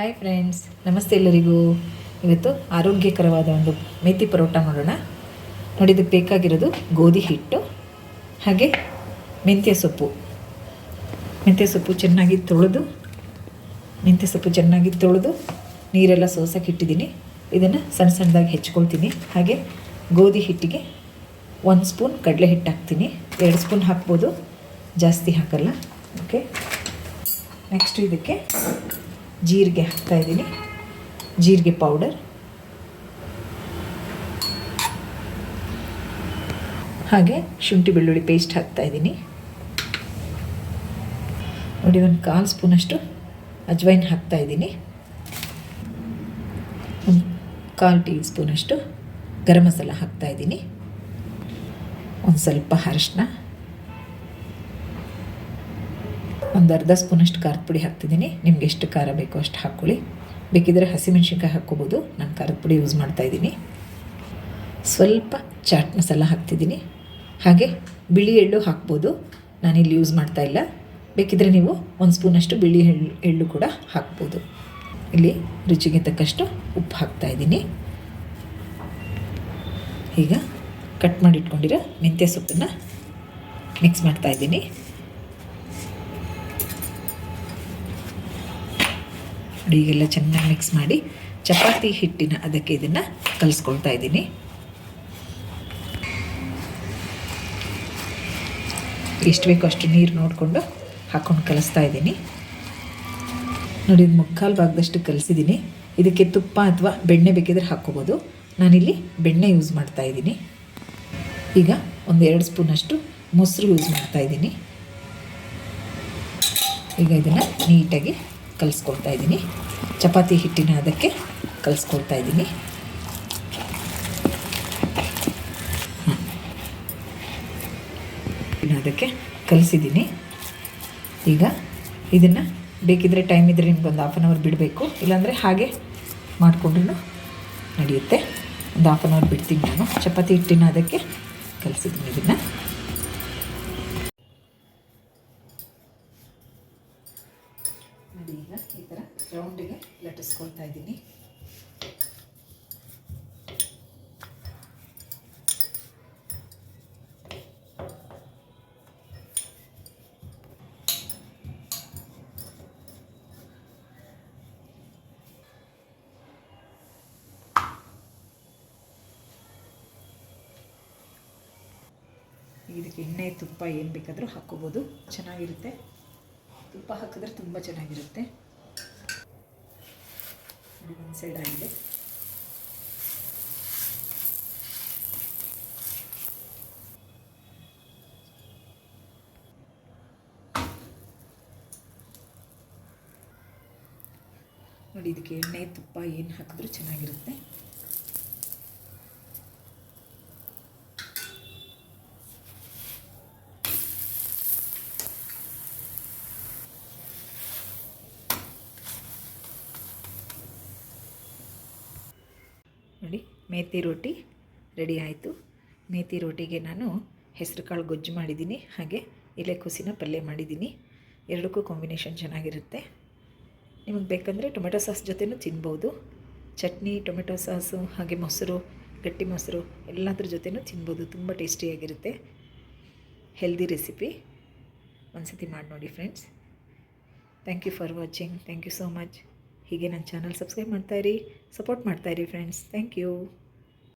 Hi friends ನಮಸ್ತೆ ಎಲ್ಲರಿಗೂ. ಇವತ್ತು ಆರೋಗ್ಯಕರವಾದ ಒಂದು ಮೇಥಿ ಪರೋಟ ಮಾಡೋಣ. ನೋಡಿ ಇದಕ್ಕೆ ಬೇಕಾಗಿರೋದು ಗೋಧಿ ಹಿಟ್ಟು, ಹಾಗೆ ಮೆಂತ್ಯ ಸೊಪ್ಪು. ಮೆಂತ್ಯ ಸೊಪ್ಪು ಚೆನ್ನಾಗಿ ತೊಳೆದು, ಮೆಂತ್ಯ ಸೊಪ್ಪು ಚೆನ್ನಾಗಿ ತೊಳೆದು ನೀರೆಲ್ಲ ಸೋಸಕ್ಕೆ ಇಟ್ಟಿದ್ದೀನಿ. ಇದನ್ನು ಸಣ್ಣ ಸಣ್ಣದಾಗಿ ಹೆಚ್ಕೊಳ್ತೀನಿ. ಹಾಗೆ ಗೋಧಿ ಹಿಟ್ಟಿಗೆ ಒಂದು ಸ್ಪೂನ್ ಕಡಲೆ ಹಿಟ್ಟು ಹಾಕ್ತೀನಿ. ಎರಡು ಸ್ಪೂನ್ ಹಾಕ್ಬೋದು, ಜಾಸ್ತಿ ಹಾಕಲ್ಲ. ಓಕೆ ನೆಕ್ಸ್ಟ್ ಇದಕ್ಕೆ ಜೀರಿಗೆ ಹಾಕ್ತಾ ಇದ್ದೀನಿ. ಜೀರಿಗೆ ಪೌಡರ್ ಹಾಗೆ ಶುಂಠಿ ಬೆಳ್ಳುಳ್ಳಿ ಪೇಸ್ಟ್ ಹಾಕ್ತಾ ಇದ್ದೀನಿ. ನೋಡಿ, ಒಂದು ಕಾಲು ಸ್ಪೂನಷ್ಟು ಅಜ್ವೈನ್ ಹಾಕ್ತಾ ಇದ್ದೀನಿ. ಒಂದು ಕಾಲು ಟೀ ಸ್ಪೂನಷ್ಟು ಗರಂ ಮಸಾಲ ಹಾಕ್ತಾ ಇದ್ದೀನಿ. ಒಂದು ಸ್ವಲ್ಪ ಅರಿಶಿನ. ಒಂದು ಅರ್ಧ ಸ್ಪೂನಷ್ಟು ಖಾರದ ಪುಡಿ ಹಾಕ್ತಿದ್ದೀನಿ. ನಿಮ್ಗೆ ಎಷ್ಟು ಖಾರ ಬೇಕೋ ಅಷ್ಟು ಹಾಕ್ಕೊಳ್ಳಿ. ಬೇಕಿದ್ದರೆ ಹಸಿಮೆಣ್ಸಿನ್ಕಾಯಿ ಹಾಕ್ಕೋಬೋದು. ನಾನು ಖಾರದ ಪುಡಿ ಯೂಸ್ ಮಾಡ್ತಾಯಿದ್ದೀನಿ ಸ್ವಲ್ಪ ಚಾಟ್ ಮಸಾಲ ಹಾಕ್ತಿದ್ದೀನಿ. ಹಾಗೆ ಬಿಳಿ ಎಳ್ಳು ಹಾಕ್ಬೋದು. ನಾನಿಲ್ಲಿ ಯೂಸ್ ಮಾಡ್ತಾ ಇಲ್ಲ. ಬೇಕಿದ್ದರೆ ನೀವು ಒಂದು ಸ್ಪೂನಷ್ಟು ಬಿಳಿ ಎಳ್ಳು ಎಳ್ಳು ಕೂಡ ಹಾಕ್ಬೋದು. ಇಲ್ಲಿ ರುಚಿಗೆ ತಕ್ಕಷ್ಟು ಉಪ್ಪು ಹಾಕ್ತಾ ಇದ್ದೀನಿ. ಈಗ ಕಟ್ ಮಾಡಿಟ್ಕೊಂಡಿರೋ ಮೆಂತ್ಯ ಸೊಪ್ಪನ್ನು ಮಿಕ್ಸ್ ಮಾಡ್ತಾ ನೋಡಿ ಚೆನ್ನಾಗಿ ಮಿಕ್ಸ್ ಮಾಡಿ ಚಪಾತಿ ಹಿಟ್ಟಿನ ಅದಕ್ಕೆ ಇದನ್ನು ಕಲಿಸ್ಕೊಳ್ತಾ ಇದ್ದೀನಿ. ಎಷ್ಟು ಬೇಕೋ ಅಷ್ಟು ನೀರು ನೋಡಿಕೊಂಡು ಹಾಕ್ಕೊಂಡು ಕಲಿಸ್ತಾ ಇದ್ದೀನಿ. ನೋಡಿ, ಇದು ಮುಕ್ಕಾಲು ಭಾಗದಷ್ಟು ಕಲಿಸಿದ್ದೀನಿ. ಇದಕ್ಕೆ ತುಪ್ಪ ಅಥವಾ ಬೆಣ್ಣೆ ಬೇಕಿದ್ರೆ ಹಾಕ್ಕೋಬೋದು. ನಾನಿಲ್ಲಿ ಬೆಣ್ಣೆ ಯೂಸ್ ಮಾಡ್ತಾ ಇದ್ದೀನಿ. ಈಗ ಒಂದು ಎರಡು ಸ್ಪೂನಷ್ಟು ಮೊಸರು ಯೂಸ್ ಮಾಡ್ತಾ ಇದ್ದೀನಿ. ಈಗ ಇದನ್ನು ನೀಟಾಗಿ ಕಲಿಸ್ಕೊಳ್ತಾ ಇದ್ದೀನಿ. ಚಪಾತಿ ಹಿಟ್ಟಿನ ಅದಕ್ಕೆ ಕಲಿಸ್ಕೊಳ್ತಾ ಇದ್ದೀನಿ. ಅದಕ್ಕೆ ಕಲಿಸಿದ್ದೀನಿ. ಈಗ ಇದನ್ನು ಬೇಕಿದ್ದರೆ ಟೈಮ್ ಇದ್ದರೆ ನಿಮ್ಗೊಂದು ಹಾಫ್ ಆನ್ ಅವರ್ ಬಿಡಬೇಕು. ಇಲ್ಲಾಂದರೆ ಹಾಗೆ ಮಾಡಿಕೊಂಡ್ರೂ ನಡೆಯುತ್ತೆ. ಒಂದು ಹಾಫ್ ಆನ್ ಅವರ್ ಬಿಡ್ತೀನಿ ನಾನು. ಚಪಾತಿ ಹಿಟ್ಟಿನ ಅದಕ್ಕೆ ಕಲಿಸಿದ್ದೀನಿ ಇದನ್ನು. ನೋಡಿ ಈಗ ಈ ಥರ ರೌಂಡಿಗೆ ಲಟ್ಟಿಸ್ಕೊಳ್ತಾ ಇದ್ದೀನಿ. ಇದಕ್ಕೆ ಎಣ್ಣೆ ತುಪ್ಪ ಏನು ಬೇಕಾದರೂ ಹಾಕ್ಕೋಬೋದು. ಚೆನ್ನಾಗಿರುತ್ತೆ. ತುಪ್ಪ ಹಾಕಿದ್ರೆ ತುಂಬ ಚೆನ್ನಾಗಿರುತ್ತೆ. ಒಂದು ಸೈಡ್ ಆಗಿದೆ. ನೋಡಿ ಇದಕ್ಕೆ ಎಣ್ಣೆ ತುಪ್ಪ ಏನು ಹಾಕಿದ್ರೂ ಚೆನ್ನಾಗಿರುತ್ತೆ ನೋಡಿ ಮೇಥಿ ರೋಟಿ ರೆಡಿ ಆಯಿತು. ಮೇಥಿ ರೋಟಿಗೆ ನಾನು ಹೆಸರು ಕಾಳು ಗೊಜ್ಜು ಮಾಡಿದ್ದೀನಿ, ಹಾಗೆ ಎಲೆಕೋಸಿನ ಪಲ್ಯ ಮಾಡಿದ್ದೀನಿ. ಎರಡಕ್ಕೂ ಕಾಂಬಿನೇಷನ್ ಚೆನ್ನಾಗಿರುತ್ತೆ. ನಿಮಗೆ ಬೇಕಂದರೆ ಟೊಮೆಟೊ ಸಾಸ್ ಜೊತೆನೂ ತಿನ್ಬೋದು. ಚಟ್ನಿ, ಟೊಮೆಟೊ ಸಾಸು, ಹಾಗೆ ಮೊಸರು, ಗಟ್ಟಿ ಮೊಸರು, ಎಲ್ಲದ್ರ ಜೊತೆನೂ ತಿನ್ಬೋದು. ತುಂಬ ಟೇಸ್ಟಿಯಾಗಿರುತ್ತೆ. ಹೆಲ್ದಿ ರೆಸಿಪಿ ಒಂದು ಸತಿ ಮಾಡಿ ನೋಡಿ friends thank you for watching thank you so much ಹೀಗೆ ನನ್ನ ಚಾನಲ್ ಸಬ್ಸ್ಕ್ರೈಬ್ ಮಾಡ್ತಾಯಿರಿ ಸಪೋರ್ಟ್ ಮಾಡ್ತಾಯಿರಿ ಫ್ರೆಂಡ್ಸ್ ಥ್ಯಾಂಕ್ ಯು